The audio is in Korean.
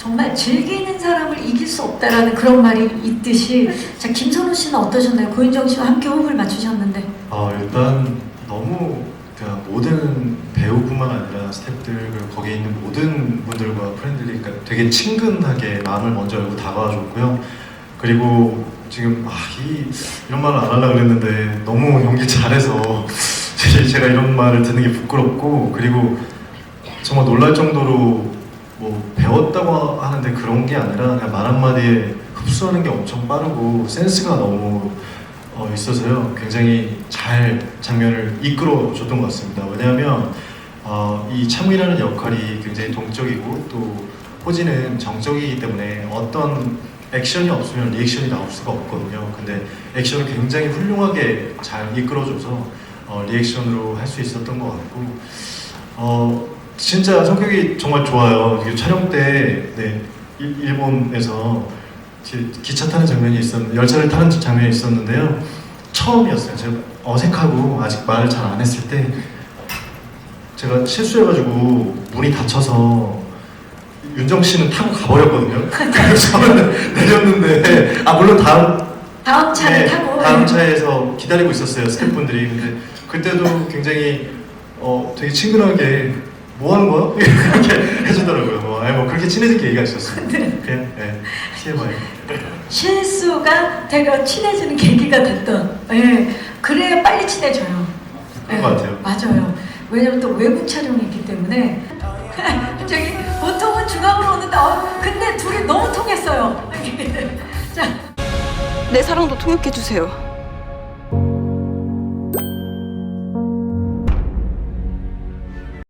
정말 즐기는 사람을 이길 수 없다라는 그런 말이 있듯이 자 김선우 씨는 어떠셨나요? 고윤정 씨와 함께 호흡을 맞추셨는데 어, 일단 너무 그냥 모든 배우뿐만 아니라 스태프들 거기에 있는 모든 분들과 프렌들리 그러니까 되게 친근하게 마음을 먼저 열고 다가와줬고요. 그리고 지금 아, 이, 이런 말을 안 하려고 그랬는데 너무 연기 잘해서 제가 이런 말을 듣는 게 부끄럽고 그리고 정말 놀랄 정도로 뭐 배웠다고 하는데 그런 게 아니라 그냥 말 한마디에 흡수하는 게 엄청 빠르고 센스가 너무 어, 있어서요. 굉장히 잘 장면을 이끌어 줬던 것 같습니다. 왜냐하면 어, 이 참우이라는 역할이 굉장히 동적이고 또 호지는 정적이기 때문에 어떤 액션이 없으면 리액션이 나올 수가 없거든요. 근데 액션을 굉장히 훌륭하게 잘 이끌어줘서 어, 리액션으로 할 수 있었던 것 같고 어, 진짜 성격이 정말 좋아요. 촬영 때 네, 일- 일본에서 기- 기차 타는 장면이 있었 열차를 타는 장면이 있었는데요. 처음이었어요. 제가 어색하고 아직 말을 잘 안 했을 때 제가 실수해가지고 문이 닫혀서 윤정 씨는 타고 가버렸거든요. 그래서 저는 내렸는데 아 물론 다음 다음 차를 네, 타고 다음 차에서 기다리고 있었어요 스태프분들이. 근데 그때도 굉장히 어 되게 친근하게 뭐 하는 거야? 이렇게 해주더라고요. 뭐, 아니, 뭐 그렇게 친해진 계기가 있었어요. 그냥 네, TMI. 실수가 되게 친해지는 계기가 됐던 예 그래야 빨리 친해져요 그런 것 같아요. 맞아요 왜냐면 또 외국 촬영이 있기 때문에 저기 보통은 중앙으로 오는데 어, 근데 둘이 너무 통했어요 자 내 사랑도 통역해 주세요.